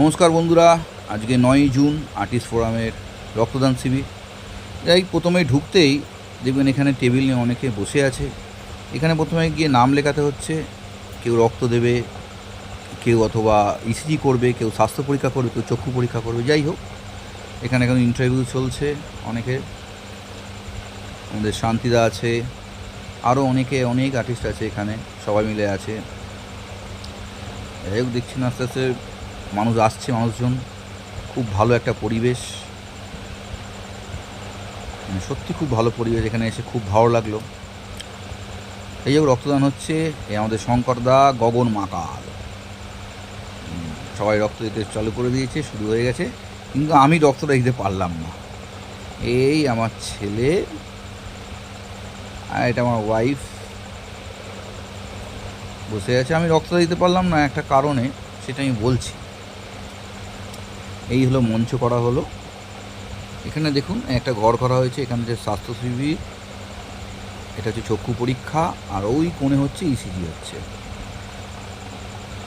নমস্কার বন্ধুরা, আজকে নয়ই জুন, আর্টিস্ট ফোরামের রক্তদান শিবির। যাই প্রথমে ঢুকতেই দেখবেন এখানে টেবিল নিয়ে অনেকে বসে আছে। এখানে প্রথমে গিয়ে নাম লেখাতে হচ্ছে, কেউ রক্ত দেবে, কেউ অথবা ইসিজি করবে, কেউ স্বাস্থ্য পরীক্ষা করবে, কেউ চক্ষু পরীক্ষা করবে, যাই হোক, এখানে এখন ইন্টারভিউ চলছে অনেকের। আমাদের শান্তিদা আছে আরও অনেকে, অনেক আর্টিস্ট আছে এখানে, সবাই মিলে আছে। যাই হোক, দেখছি না আস্তে আস্তে মানুষ আসছে, মানুষজন। খুব ভালো একটা পরিবেশ। মানে সত্যি খুব ভালো পরিবেশ এখানে এসে খুব ভালো লাগল। এই হোক রক্তদান হচ্ছে, এই আমাদের শঙ্করদা গগন মাকাল সবাই রক্ত দিতে চালু করে দিয়েছে, শুরু হয়ে গেছে। কিন্তু আমি রক্তটা দিতে পারলাম না। এই আমার ছেলে আর এটা আমার ওয়াইফ বসে আছে, আমি রক্ত দিতে পারলাম না, একটা কারণে, সেটা আমি বলছি। এই হলো মঞ্চ করা হলো। এখানে দেখুন, একটা ঘর করা হয়েছে, এখানে যে স্বাস্থ্য শিবির এটা হচ্ছে চক্ষু পরীক্ষা, আর ওই কোণে হচ্ছে ইসিজি হচ্ছে।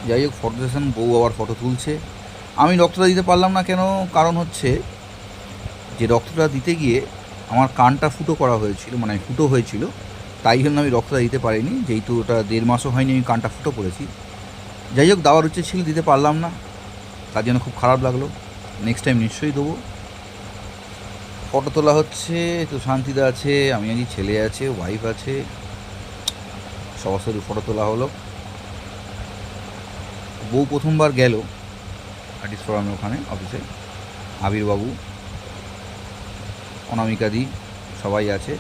যাই হোক ফটো সেশন বউ আবার ফটো তুলছে। আমি রক্তটা দিতে পারলাম না কেন? কারণ হচ্ছে, যে রক্তটা দিতে গিয়ে আমার কানটা ফুটো করা হয়েছিল মানে ফুটো হয়েছিল, তাই জন্য আমি রক্তটা দিতে পারিনি। যেহেতু ওটা দেড় মাসও হয়নি, আমি কানটা ফুটো করেছি। যাই হোক, দেওয়ার উচিত ছিল, দিতে পারলাম না। তার জন্য খুব খারাপ লাগল। নেক্সট টাইম নিশ্চয়ই দেবো। ফটো তোলা হচ্ছে তো শান্তিদা আছে, আমি আছি ছেলে আছে ওয়াইফ আছে। সবার সাথে ফটো তোলা হলো। বউ প্রথমবার গেল আর্টিস্ট ফোরামের ওখানে অফিসে আবিরবাবু অনামিকাদি সবাই আছে।